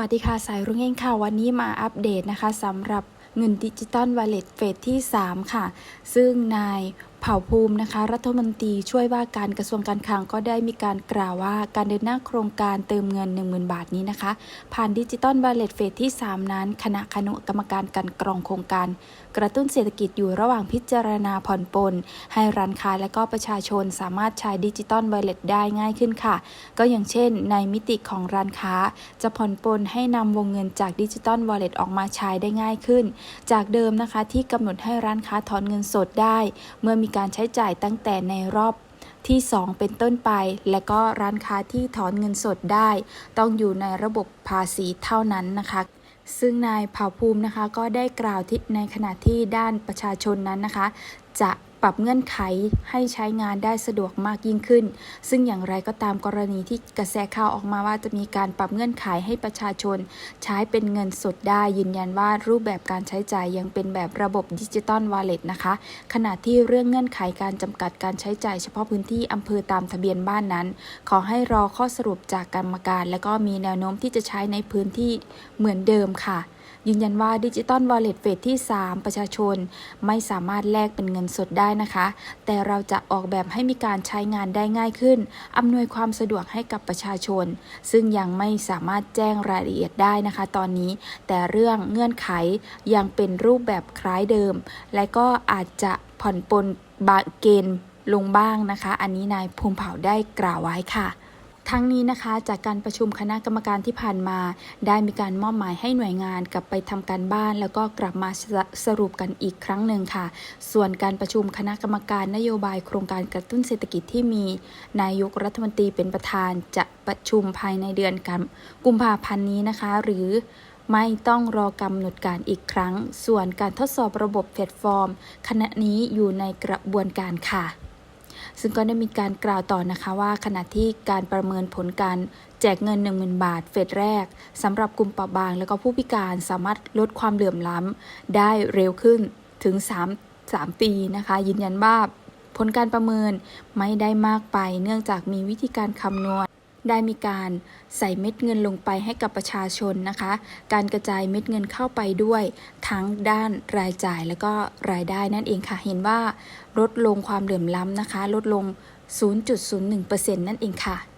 วัสดีค่ะ สายรุ่งเองค่ะ วันนี้มาอัปเดตนะคะสำหรับเงินดิจิตอลวอลเล็ตเฟสที่ 3 ค่ะ ซึ่งนาย เผ่าภูมินะคะ รัฐมนตรีช่วยว่าการกระทรวงการคลังก็ได้มีการกล่าวว่าการเดินหน้าโครงการเติมเงิน 10,000 บาทนี้นะคะ ผ่านดิจิตอลวอลเล็ตเฟสที่ 3 นั้น คณะคณะกรรมการกันกรองโครงการ กระตุ้นเศรษฐกิจอยู่ระหว่างพิจารณาผ่อนปลนให้ร้านค้าและก็ประชาชนสามารถใช้ดิจิตอลวอลเล็ตได้ง่ายขึ้นค่ะ ก็อย่างเช่น ในมิติของร้านค้า จะผ่อนปลนให้นำวงเงินจากดิจิตอลวอลเล็ตออกมาใช้ได้ง่ายขึ้น จากเดิมนะคะที่กำหนดให้ร้านค้าถอนเงินสดได้ เมื่อมีการใช้จ่ายตั้งแต่ในรอบที่ 2 เป็นต้นไป และก็ร้านค้าที่ถอนเงินสดได้ ต้องอยู่ในระบบภาษีเท่านั้นนะคะซึ่งนายเผ่าภูมินะคะก็ได้กล่าวที่ในขณะที่ด้านประชาชนนั้นนะคะ จะปรับเงื่อนไขให้ใช้งานได้สะดวกมากยิ่งขึ้น ซึ่งอย่างไรก็ตามกรณีที่กระแสข่าวออกมาว่าจะมีการปรับเงื่อนไขให้ประชาชน ใช้เป็นเงินสดได้ยืนยันว่ารูปแบบการใช้จ่ายยังเป็นแบบระบบดิจิตอลวอลเล็ตนะคะ ขณะที่เรื่องเงื่อนไขการจำกัดการใช้จ่ายเฉพาะพื้นที่อำเภอตามทะเบียนบ้านนั้น ขอให้รอข้อสรุปจากกรรมการ และก็มีแนวโน้มที่จะใช้ในพื้นที่เหมือนเดิมค่ะ ยืนยันว่าดิจิตอลวอลเล็ตเฟสที่ 3 ประชาชน ไม่สามารถแลกเป็นเงินสดได้นะคะ แต่เราจะออกแบบให้มีการใช้งานได้ง่ายขึ้น อำนวยความสะดวกให้กับประชาชน ซึ่งยังไม่สามารถแจ้งรายละเอียดได้นะคะ ตอนนี้ แต่เรื่องเงื่อนไขยังเป็นรูปแบบคล้ายเดิม และก็อาจจะผ่อนปลนบางเกณฑ์ลงบ้างนะคะ อันนี้นายภูมิเผ่าได้กล่าวไว้ค่ะ ทั้งนี้นะคะจากการประชุมคณะกรรมการที่ผ่านมา ได้มีการมอบหมายให้หน่วยงานกลับไปทำการบ้าน แล้วก็กลับมาสรุปกันอีกครั้งหนึ่งค่ะ ส่วนการประชุมคณะกรรมการนโยบายโครงการกระตุ้นเศรษฐกิจที่มี นายกรัฐมนตรีเป็นประธานจะประชุมภายในเดือนกันกุมภาพันธ์นี้นะคะ หรือไม่ต้องรอกำหนดการอีกครั้ง ส่วนการทดสอบระบบแพลตฟอร์มขณะนี้อยู่ในกระบวนการค่ะ ซึ่งก็ได้มีการกล่าวต่อนะคะว่า ขณะที่การประเมินผลการแจกเงิน 10,000 บาท เฟสแรกสำหรับกลุ่มเปราะบาง และก็ผู้พิการสามารถลดความเหลื่อมล้ำได้เร็วขึ้นถึง 3 3 ปีนะคะ ยืนยันว่าผลการประเมินไม่ได้มากไป เนื่องจากมีวิธีการคำนวณ ได้มีการใส่เม็ดเงินลงไปให้กับประชาชนนะคะ การกระจายเม็ดเงินเข้าไปด้วยทั้งด้านรายจ่ายและก็รายได้นั่นเองค่ะ เห็นว่าลดลงความเหลื่อมล้ำนะคะ ลดลง 0.01%นั่นเองค่ะ